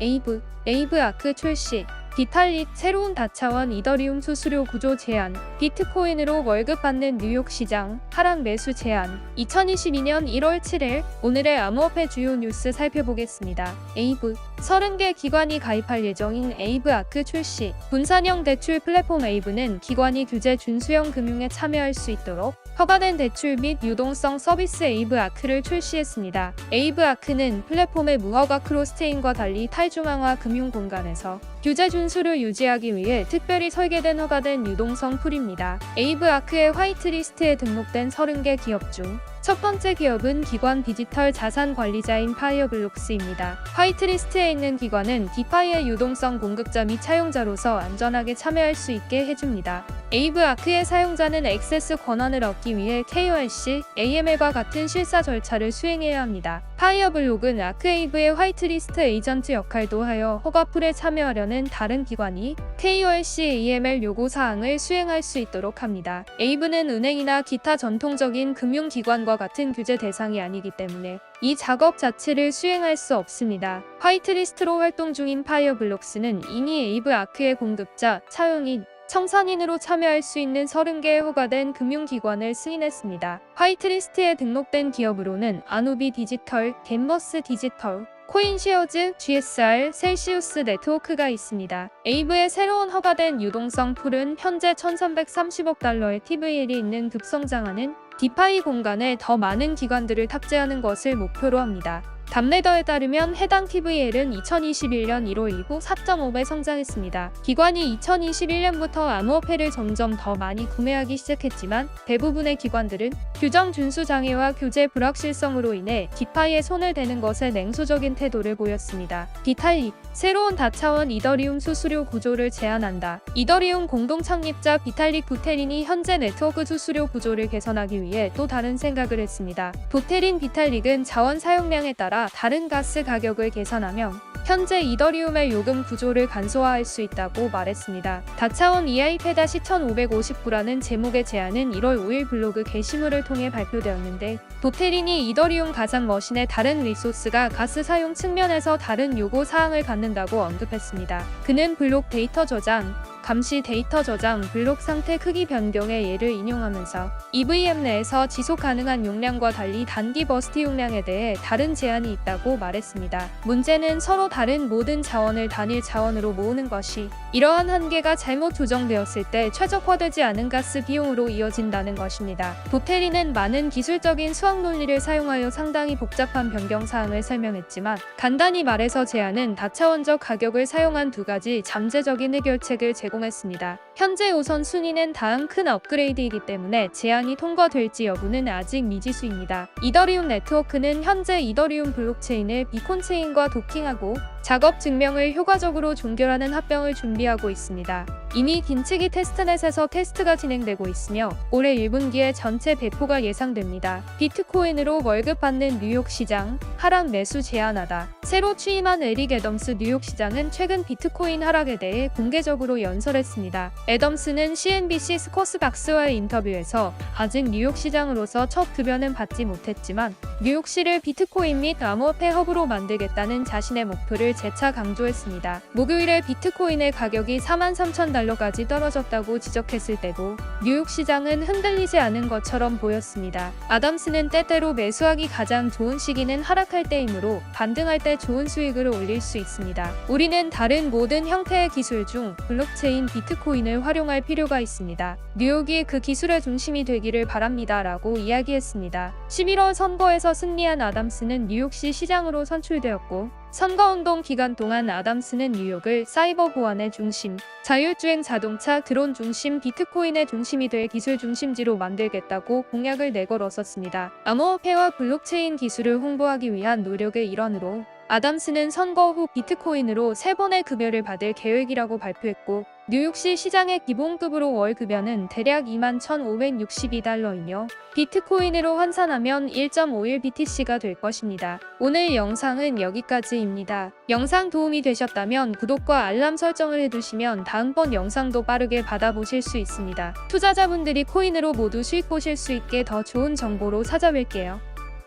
에이브, 에이브 아크 출시, 비탈릭 새로운 다차원 이더리움 수수료 구조 제한, 비트코인으로 월급 받는 뉴욕 시장, 하락 매수 제한. 2022년 1월 7일 오늘의 암호화폐 주요 뉴스 살펴보겠습니다. 에이브 30개 기관이 가입할 예정인 에이브 아크 출시. 분산형 대출 플랫폼 에이브는 기관이 규제 준수형 금융에 참여할 수 있도록 허가된 대출 및 유동성 서비스 에이브 아크를 출시했습니다. 에이브 아크는 플랫폼의 무허가 크로스체인과 달리 탈중앙화 금융 공간에서 규제 준수를 유지하기 위해 특별히 설계된 허가된 유동성 풀입니다. 에이브 아크의 화이트리스트에 등록된 30개 기업 중 첫 번째 기업은 기관 디지털 자산 관리자인 파이어블록스입니다. 화이트리스트에 있는 기관은 디파이의 유동성 공급자 및 차용자로서 안전하게 참여할 수 있게 해줍니다. 에이브 아크의 사용자는 액세스 권한을 얻기 위해 KYC, AML과 같은 실사 절차를 수행해야 합니다. 파이어블록은 아크에이브의 화이트리스트 에이전트 역할도 하여 허가풀에 참여하려는 다른 기관이 KYC, AML 요구 사항을 수행할 수 있도록 합니다. 에이브는 은행이나 기타 전통적인 금융기관과 같은 규제 대상이 아니기 때문에 이 작업 자체를 수행할 수 없습니다. 화이트리스트로 활동 중인 파이어블록스는 이미 에이브 아크의 공급자, 차용인, 청산인으로 참여할 수 있는 30개의 허가된 금융기관을 승인했습니다. 화이트리스트에 등록된 기업으로는 아누비 디지털, 겐버스 디지털, 코인시어즈, GSR, 셀시우스 네트워크가 있습니다. 에이브의 새로운 허가된 유동성 풀은 현재 1330억 달러의 TVL이 있는 급성장하는 디파이 공간에 더 많은 기관들을 탑재하는 것을 목표로 합니다. 답레더에 따르면 해당 TVL은 2021년 1월 이후 4.5배 성장했습니다. 기관이 2021년부터 암호화폐를 점점 더 많이 구매하기 시작했지만 대부분의 기관들은 규정 준수 장애와 규제 불확실성으로 인해 디파이에 손을 대는 것에 냉소적인 태도를 보였습니다. 비탈릭 새로운 다차원 이더리움 수수료 구조를 제안한다. 이더리움 공동 창립자 비탈릭 부테린이 현재 네트워크 수수료 구조를 개선하기 위해 또 다른 생각을 했습니다. 부테린 비탈릭은 자원 사용량에 따라 다른 가스 가격을 계산하며 현재 이더리움의 요금 구조를 간소화할 수 있다고 말했습니다. 다차원 EIP-1559라는 제목의 제안은 1월 5일 블로그 게시물을 통해 발표되었는데 도테린이 이더리움 가상 머신의 다른 리소스가 가스 사용 측면에서 다른 요구 사항을 갖는다고 언급했습니다. 그는 블록 데이터 저장, 감시 데이터 저장, 블록 상태 크기 변경의 예를 인용하면서 EVM 내에서 지속 가능한 용량과 달리 단기 버스트 용량에 대해 다른 제한이 있다고 말했습니다. 문제는 서로 다른 모든 자원을 단일 자원으로 모으는 것이 이러한 한계가 잘못 조정되었을 때 최적화되지 않은 가스 비용으로 이어진다는 것입니다. 도테리는 많은 기술적인 수학 논리를 사용하여 상당히 복잡한 변경 사항을 설명했지만 간단히 말해서 제안은 다차원적 가격을 사용한 두 가지 잠재적인 해결책을 제공 했습니다. 현재 우선 순위는 다음 큰 업그레이드이기 때문에 제안이 통과될지 여부는 아직 미지수입니다. 이더리움 네트워크는 현재 이더리움 블록체인을 비콘 체인과 도킹하고 작업 증명을 효과적으로 종결하는 합병을 준비하고 있습니다. 이미 긴치기 테스트넷에서 테스트가 진행되고 있으며 올해 1분기에 전체 배포가 예상됩니다. 비트코인으로 월급 받는 뉴욕 시장 하락 매수 제한하다. 새로 취임한 에릭 애덤스 뉴욕 시장은 최근 비트코인 하락에 대해 공개적으로 연설했습니다. 애덤스는 CNBC 스코스 박스와의 인터뷰에서 아직 뉴욕 시장으로서 첫 급여는 받지 못했지만 뉴욕시를 비트코인 및 암호화폐 허브로 만들겠다는 자신의 목표를 재차 강조했습니다. 목요일에 비트코인의 가격이 4만 3천 달러까지 떨어졌다고 지적했을 때도 뉴욕 시장은 흔들리지 않은 것처럼 보였습니다. 아담스는 때때로 매수하기 가장 좋은 시기는 하락할 때이므로 반등할 때 좋은 수익을 올릴 수 있습니다. 우리는 다른 모든 형태의 기술 중 블록체인 비트코인을 활용할 필요가 있습니다. 뉴욕이 그 기술의 중심이 되기를 바랍니다. 라고 이야기했습니다. 11월 선거에서 승리한 아담스는 뉴욕시 시장으로 선출되었고 선거운동 기간 동안 아담스는 뉴욕을 사이버 보안의 중심, 자율주행 자동차, 드론 중심, 비트코인의 중심이 될 기술 중심지로 만들겠다고 공약을 내걸었었습니다. 암호화폐와 블록체인 기술을 홍보하기 위한 노력의 일환으로 아담스는 선거 후 비트코인으로 세 번의 급여를 받을 계획이라고 발표했고 뉴욕시 시장의 기본급으로 월 급여는 대략 21,562달러이며 비트코인으로 환산하면 1.51 BTC가 될 것입니다. 오늘 영상은 여기까지입니다. 영상 도움이 되셨다면 구독과 알람 설정을 해두시면 다음번 영상도 빠르게 받아보실 수 있습니다. 투자자분들이 코인으로 모두 수익 보실 수 있게 더 좋은 정보로 찾아뵐게요.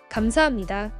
감사합니다.